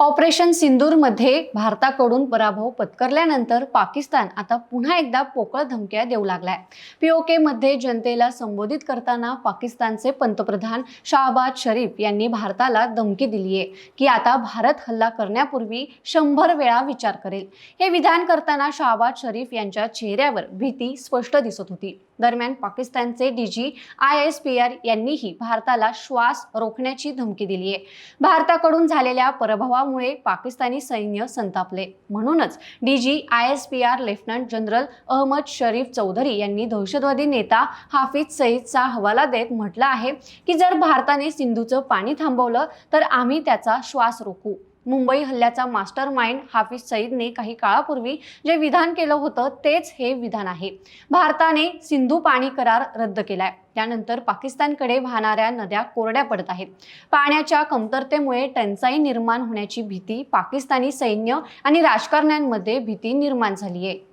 Operation सिंदूरमध्ये भारताकडून पराभव पत्करल्यानंतर पाकिस्तान आता पुन्हा एकदा पोकळ धमक्या देऊ लागलाय. पीओके मध्ये जनतेला संबोधित करताना पाकिस्तानचे पंतप्रधान शाहबाज शरीफ यांनी भारताला धमकी दिली आहे की आता भारत हल्ला करण्यापूर्वी शंभर वेळा विचार करेल. हे विधान करताना शाहबाज शरीफ यांच्या चेहऱ्यावर भीती स्पष्ट दिसत होती. दरम्यान पाकिस्तानचे DG I S P R यांनीही भारताला श्वास रोखण्याची धमकी दिली आहे भारताकडून झालेल्या पराभवामुळे पाकिस्तानी सैन्य संतापले. म्हणूनच DG I S P R lieutenant general Ahmed Sharif Chaudhry यांनी दहशतवादी नेता हाफिज सईदचा हवाला देत म्हटलं आहे की जर भारताने सिंधूचं पाणी थांबवलं तर आम्ही त्याचा श्वास रोखू. मुंबई हल्ल्याचा मास्टर माइंड हाफिज सईदने काही काळापूर्वी जे विधान केलं होतं तेच हे विधान आहे. भारताने सिंधू पाणी करार रद्द केलाय. त्यानंतर पाकिस्तानकडे वाहणाऱ्या नद्या कोरड्या पडत आहेत. पाण्याच्या कमतरतेमुळे टंचाई निर्माण होण्याची भीती पाकिस्तानी सैन्य आणि राजकारण्यांमध्ये भीती निर्माण झाली आहे